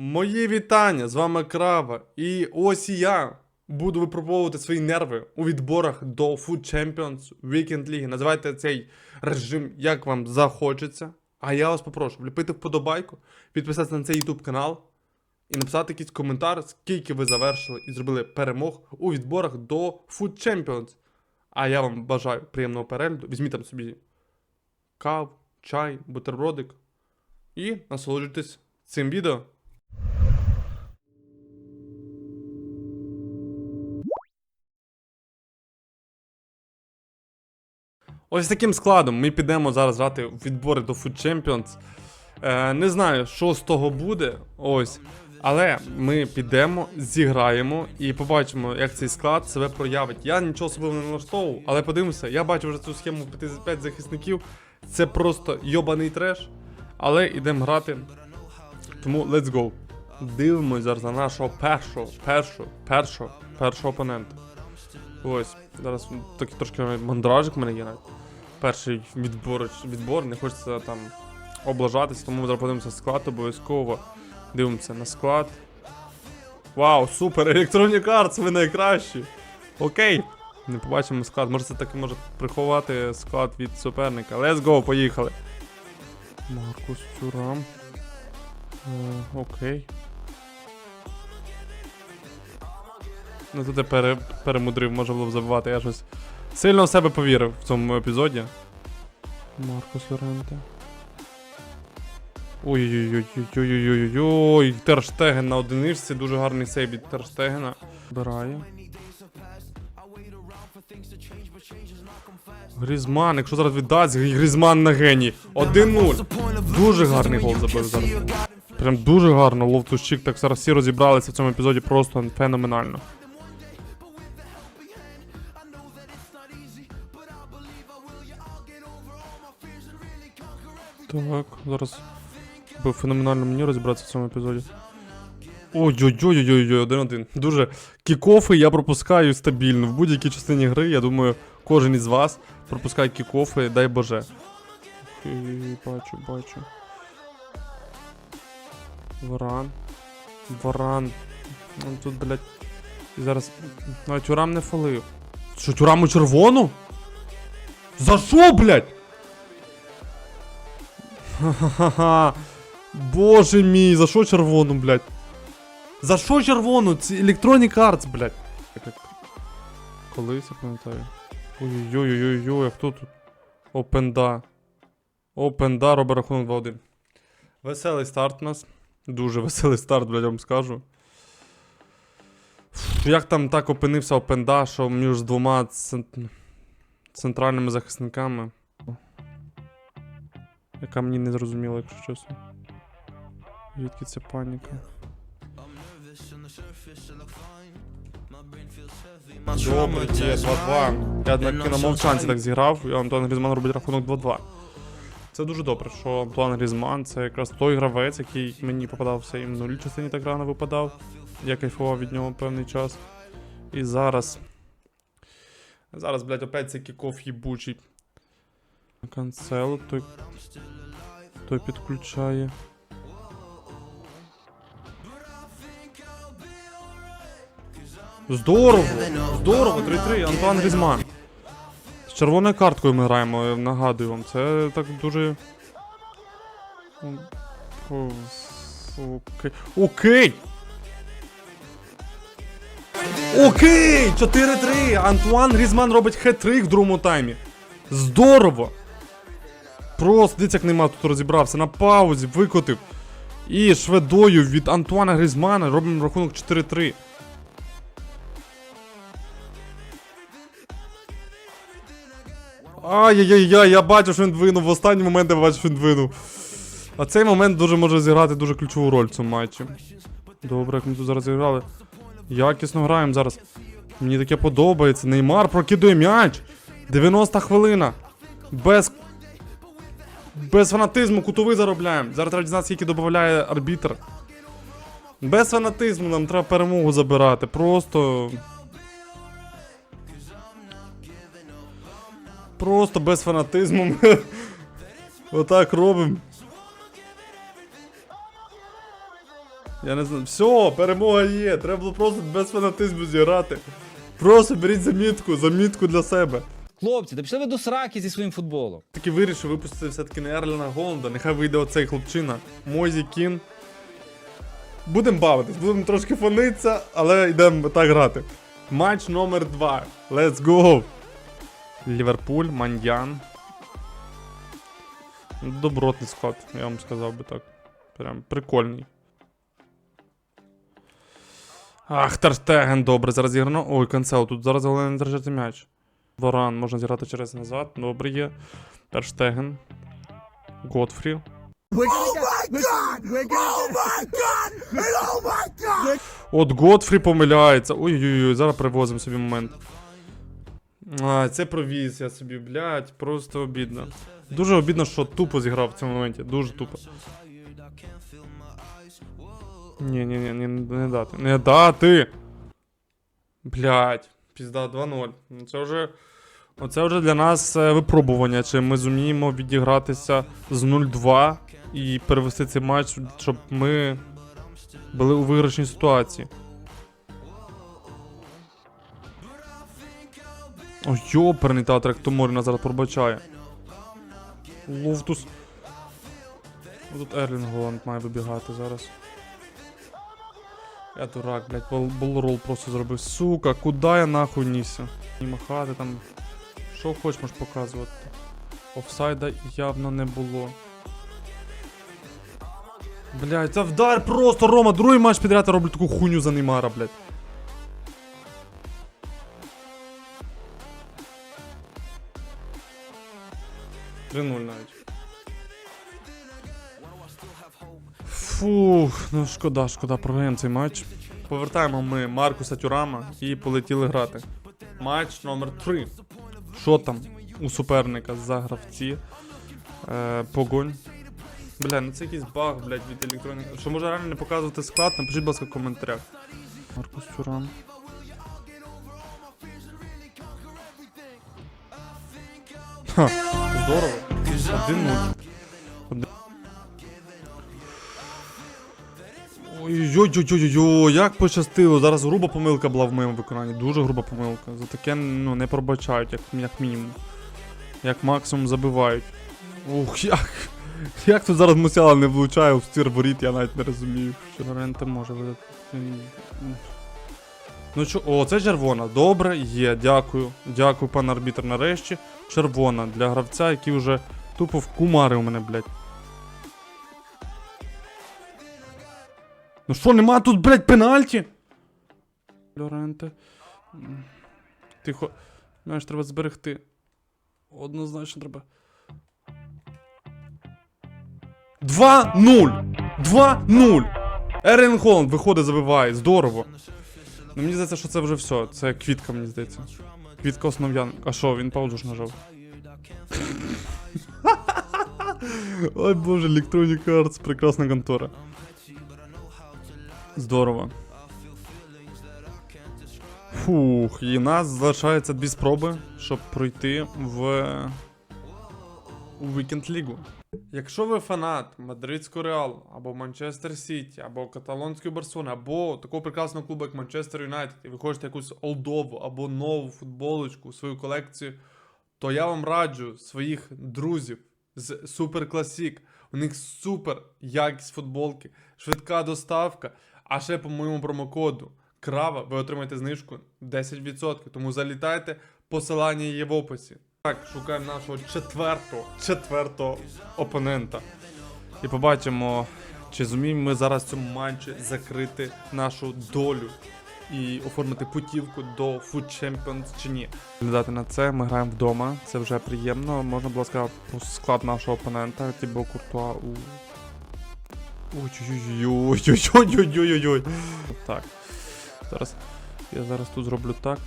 Мої вітання! З вами Крава. І ось я буду випробовувати свої нерви у відборах до Food Champions Weekend League. Називайте цей режим, як вам захочеться. А я вас попрошу вліпити вподобайку, підписатися на цей YouTube канал і написати якийсь коментар, скільки ви завершили і зробили перемог у відборах до Food Champions. А я вам бажаю приємного перегляду. Візьміть там собі кав, чай, бутербродик і насолоджуйтесь цим відео. Ось таким складом ми підемо зараз грати в відбори до Food Champions. Е, не знаю, що з того буде. Ось. Але ми підемо, зіграємо і побачимо, як цей склад себе проявить. Я нічого особливо не налаштовував, але подивимося, я бачу вже цю схему 5 захисників. Це просто йобаний треш. Але йдемо грати. Тому let's go. Дивимось зараз на нашого першого, першого, першого, першого опонента. Ось, зараз такий трошки мандражик в мене є навіть. Перший відбор, відбор, не хочеться там облажатись, тому зараз подивимося склад обов'язково. Дивимося на склад. Вау, супер! Electronic Arts, ви найкращі! Окей. Не побачимо склад. Може це таки може приховати склад від суперника. Let's go, поїхали. Маркус Тюрам. Е, окей. Ну тут я пере, перемудрив, може було б забивати, я щось сильно в себе повірив в цьому епізоді. Маркус Лоренте. Ой-ой-ой-ой-ой-ой-ой-ой. Терштеген на одиничці, дуже гарний сейв від Терштегена. Збирає. Грізман, якщо зараз віддасть, Грізман на гені. 1-0. Дуже гарний гол забив зараз. Прям дуже гарно, Ловтущик, так зараз всі розібралися в цьому епізоді просто феноменально. Так, зараз би феноменально мені розібратися в цьому епізоді. Ой-ой-ой-ой-ой, один-один. Дуже кікофи я пропускаю стабільно. В будь-якій частині гри, я думаю, кожен із вас пропускає кікофи, дай Боже. Окей, бачу, бачу. Варан. Варан. Тут, блядь. І зараз. А тюрам не фалив. Що, тюраму червону? За що, блядь? Ха-ха-ха. Боже мій, за що червону, блядь? За що червону? Це Electronic Arts, блядь. Колись, я пам'ятаю. Ой-ой-ой-ой-ой, а хто тут? Опенда. Опенда, робить рахунок 2-1. Веселий старт у нас. Дуже веселий старт, блядь, я вам скажу. Як там так опинився Опенда, що між двома цент- центральними захисниками. Яка мені не зрозуміла, якщо чесно. Звідки ця паніка? Добре, є 2-2. Я на, на мовчанці так зіграв, і Антуан Грізман робить рахунок 2-2. Це дуже добре, що Антуан Грізман це якраз той гравець, який мені попадався і в нулі частині так рано випадав. Я кайфував від нього певний час. І зараз. Зараз, блядь, опять цей кіков їбучий. Канцело, той. Той підключає. Здорово! Здорово! 3-3, Антуан Грізман. З червоною карткою ми граємо, нагадую вам. Це так дуже. Окей. Окей! Окей! 4-3! Антуан Грізман робить хет-трик в другому таймі. Здорово! Просто дивіться, нема тут розібрався. На паузі викотив. І шведою від Антуана Грізмана робимо рахунок 4-3. Ай-яй-яй, я бачу, що він двинув. В останній момент я бачу, що він двинув. А цей момент дуже може зіграти дуже ключову роль в цьому матчі. Добре, як ми тут зараз зіграли. Якісно граємо зараз. Мені таке подобається. Неймар прокидує м'яч. 90 хвилина. Без. Без фанатизму кутовий заробляємо. Зараз треба дізнатися, скільки додає арбітр. Без фанатизму нам треба перемогу забирати. Просто. Просто без фанатизму. Отак робимо. Я не знаю. Все, перемога є. Треба було просто без фанатизму зіграти. Просто беріть замітку, замітку для себе. Хлопці, та пішли ви до сраки зі своїм футболом. Таки вирішив випустити все-таки не Ерліна Голланда, нехай вийде оцей хлопчина. Мозі Кін. Будемо бавитись, будемо трошки фонитися, але йдемо так грати. Матч номер 2. Let's go! Ліверпуль, Маньян. Добротний склад, я вам сказав би так. Прям прикольний. Ах, Терштеген, добре, зараз зіграно. Ой, канцел, тут зараз головне не держати м'яч. Варан можна зіграти через назад. Добре є. Терштеген. Готфрі. От Готфрі помиляється. Ой-ой-ой, зараз привозимо собі момент. А, це провіз я собі, блядь, просто обідно. Дуже обідно, що тупо зіграв в цьому моменті. Дуже тупо. Ні, ні, ні, не дати. Не дати! Блядь, пізда 2-0. Ну, Це вже. Оце вже для нас е, випробування, чи ми зуміємо відігратися з 0-2 і перевести цей матч, щоб ми були у виграшній ситуації. О, йоперний театр, як Томорі нас зараз пробачає. Ловтус. Ну, Тут Ерлінг Голланд має вибігати зараз. Я дурак, блядь, болрол просто зробив. Сука, куди я нахуй нісся? І махати там. Що хочеш можеш показувати. Офсайда явно не було. Блядь, це вдар просто, Рома, другий матч підряд я роблю таку хуйню за Неймара, блядь. Три 0 навіть. Фух, ну шкода, шкода, програємо цей матч. Повертаємо ми Маркуса Тюрама і полетіли грати. Матч номер 3. Що там у суперника за гравці? Е, погонь. Бля, ну це якийсь баг, блядь, від електроніки. Що може реально не показувати склад, напишіть, будь ласка, в коментарях. Маркус Тюрам. Ха, здорово. 1-0. Один- Ой-ой-ой-ой-ой, як пощастило. Зараз груба помилка була в моєму виконанні. Дуже груба помилка. За таке ну, не пробачають, як, як мінімум. Як максимум забивають. Ух, як. Як тут зараз Мусяла не влучає в стір воріт, я навіть не розумію. Що Лоренте може видати. Ну що, о, це червона. Добре, є, дякую. Дякую, пан арбітр. Нарешті. Червона для гравця, який вже тупо вкумарив мене, блядь. Ну що, нема тут, блядь, пенальті? Лоренте. М. Тихо. Знаєш, треба зберегти. Однозначно треба. 2-0! 2-0! Ерен Холланд виходить, забиває. Здорово. Ну мені здається, що це вже все. Це квітка, мені здається. Квітка основ'ян. А що, він паузу ж нажав. Ой боже, Electronic Arts, прекрасна контора. Здорово. Фух, і нас залишається дві спроби, щоб пройти в у Вікенд Лігу. Якщо ви фанат Мадридського Реалу, або Манчестер Сіті, або Каталонської Барселони, або такого прекрасного клубу, як Манчестер Юнайтед, і ви хочете якусь олдову або нову футболочку, свою колекцію, то я вам раджу своїх друзів з Super Classic. У них супер якість футболки, швидка доставка. А ще по моєму промокоду Крава ви отримаєте знижку 10%. Тому залітайте, посилання є в описі. Так, шукаємо нашого четвертого, четвертого опонента. І побачимо, чи зуміємо ми зараз в цьому матчі закрити нашу долю і оформити путівку до Food Champions чи ні. Глядати на це, ми граємо вдома, це вже приємно. Можна сказати про склад нашого опонента, Тібо Куртуа у. Ой-ой-ой-ой-ой-ой-ой-ой-ой. Так. Зараз. Я зараз тут зроблю так.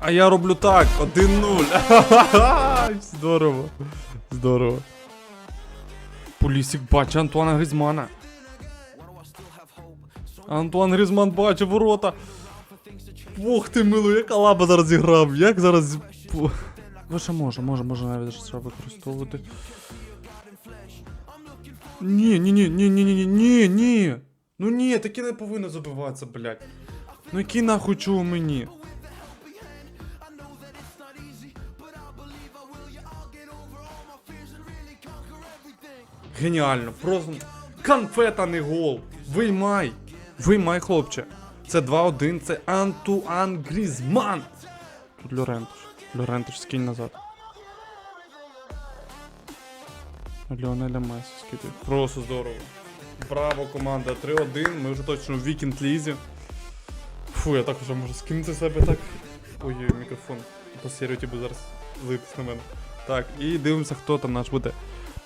А я роблю так, 1-0. Здорово. Здорово. Полісік бачить Антуана Грізмана. Антуан Грізман бачить ворота. Ох ти мило, яка лаба зараз зіграв. Як зараз. Фу. Ну може, може, може навіть ще використовувати. Ні, ні, ні, ні, ні, ні, ні, ні. Ну ні, таке не повинно забиватися, блядь. Ну який нахуй чого мені? Геніально, просто конфета не гол. Виймай. Виймай, хлопче. Це 2-1, це Антуан Грізман. Тут Лорентиш. Лорентиш скинь назад. Леонеля Месі скидає. Просто здорово. Браво, команда. 3-1. Ми вже точно в вікінд лізі. Фу, я так вже можу скинути себе так. Ой-ой, мікрофон. По серіоті буде зараз злитись на мене. Так, і дивимося, хто там наш буде.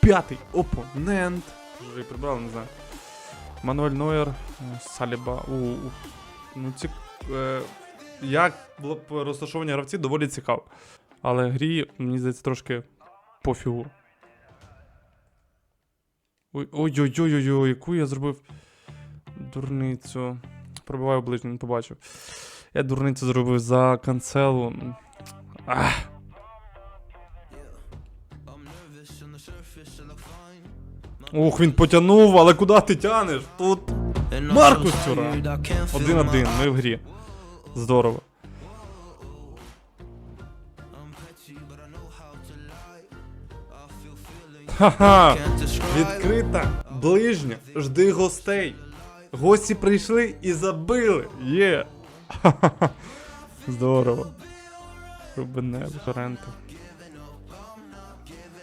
П'ятий опонент. Вже і прибрали, не знаю. Мануель Нойер, е, Саліба. У, у. Ну, ці, е, як розташовані гравці, доволі цікаво. Але грі, мені здається, трошки пофігу. Ой, Ой-ой-ой-ой, яку я зробив дурницю. Пробиваю ближню, не побачив. Я дурницю зробив за канцелу. Ах. Ух, він потягнув, але куди ти тянеш? Тут Маркус Тюра. Один-один, ми в грі. Здорово. Ха-ха! Відкрита, ближня, жди гостей. Гості прийшли і забили. Є. Ха-ха-ха. Здорово. Рубине, Торренто.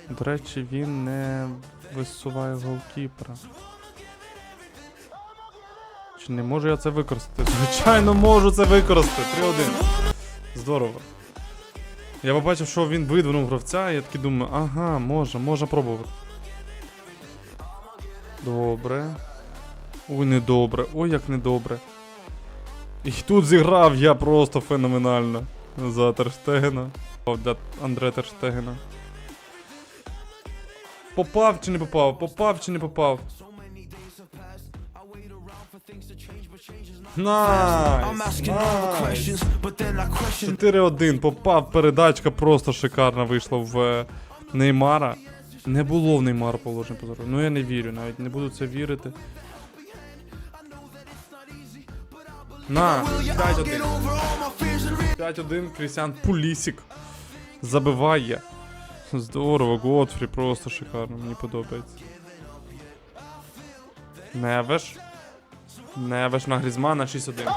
До речі, він не висуває голкіпера. Чи не можу я це використати? Звичайно, можу це використати. 3-1. Здорово. Я побачив, що він видвинув гравця, і я такий думаю, ага, може, можна пробувати. Добре. Ой, недобре. Ой, як недобре. І тут зіграв я просто феноменально. За Терштегена. Для Андре Терштегена. Попав чи не попав? Попав чи не попав? Найс! Найс! 4-1, попав, передачка просто шикарна вийшла в е, Неймара. Не було в Неймара положення позору. Ну я не вірю, навіть не буду це вірити. На, 5-1. 5-1, Крістіан Пулісік. Забиває. Здорово, Готфрі, просто шикарно, мені подобається. Невеш. Невеш на Грізмана 6-1.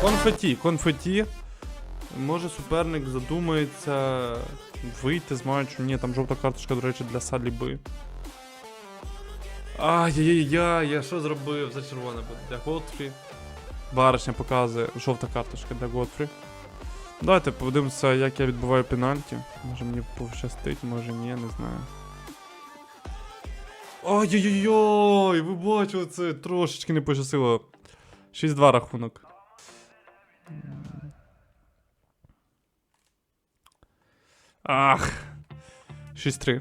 Конфеті, конфеті. Може суперник задумається вийти з матчу. Ні, там жовта карточка, до речі, для Саліби. Ай-яй-яй, я що зробив? За червоне буде для Готфрі. Баришня показує жовта карточка для Готфрі. Давайте подивимося, як я відбуваю пенальті. Може мені пощастить, може ні, не знаю. Ой-ой-ой, ви бачили це трошечки не пощастило. 6-2 рахунок. Ах. 6-3.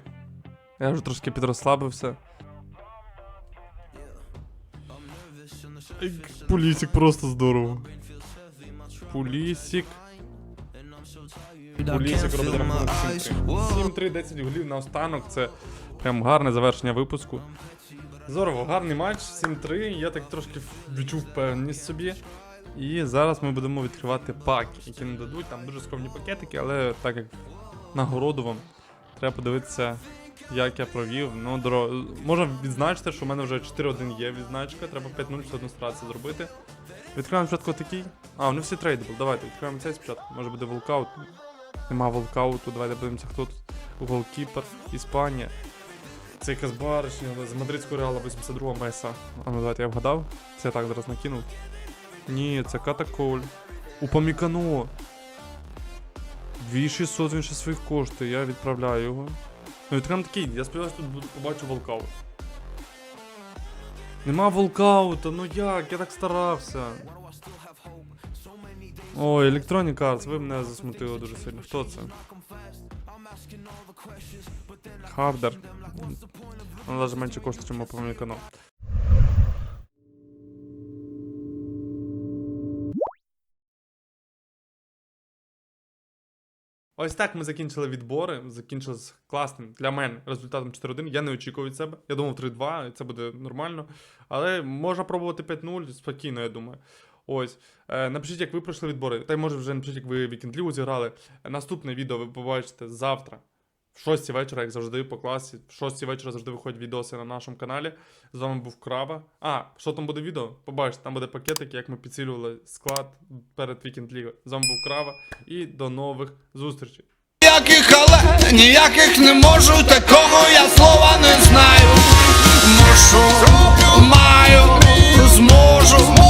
Я вже трошки підрослабився. Пулісік просто здорово. Пулісік. Пулісік робить рахунок 7-3. 7-3, 10 голів на останок. Це прям гарне завершення випуску. Здорово, гарний матч, 7-3. Я так трошки відчув впевненість собі. І зараз ми будемо відкривати паки, які нам дадуть. Там дуже скромні пакетики, але так як нагороду вам, треба подивитися, як я провів. Ну, доро... Можна відзначити, що в мене вже 4-1 є відзначка, треба 5-0 все одно старатися зробити. Відкриваємо спочатку такий. А, вони всі трейдабл. Давайте відкриваємо цей спочатку. Може буде волкаут. Нема волкауту, давайте подивимося, хто тут. Голкіпер, Іспанія. Це якась баришня, з мадридського реала 82 Меса. А ну давайте я вгадав. Це я так зараз накинув. Ні, це Катаколь. Упамікано. 2600 він ще своїх коштує, я відправляю його. Ну відкрем такий, я сподіваюся, тут побачу волкаут. Нема волкаута, ну як, я так старався. Ой, Electronic Arts, ви мене засмутили дуже сильно. Хто це? Хардер. Ну, навіть менше коштує, ніж по канал. Ось так ми закінчили відбори. Закінчили з класним для мене результатом 4-1. Я не очікував від себе. Я думав 3-2, і це буде нормально. Але можна пробувати 5-0 спокійно, я думаю. Ось. Е, напишіть, як ви пройшли відбори. Та й може вже напишіть, як ви Вікенд зіграли. Наступне відео ви побачите завтра. В 6 вечора, як завжди, по класі. В 6 вечора завжди виходять відоси на нашому каналі. З вами був Крава. А, що там буде відео? Побачите, там буде пакетик, як ми підсилювали склад перед Вікінд Ліго. З вами був Крава і до нових зустрічей. Ніяких але ніяких не можу, такого я слова не знаю. Мушу, маю, зможу.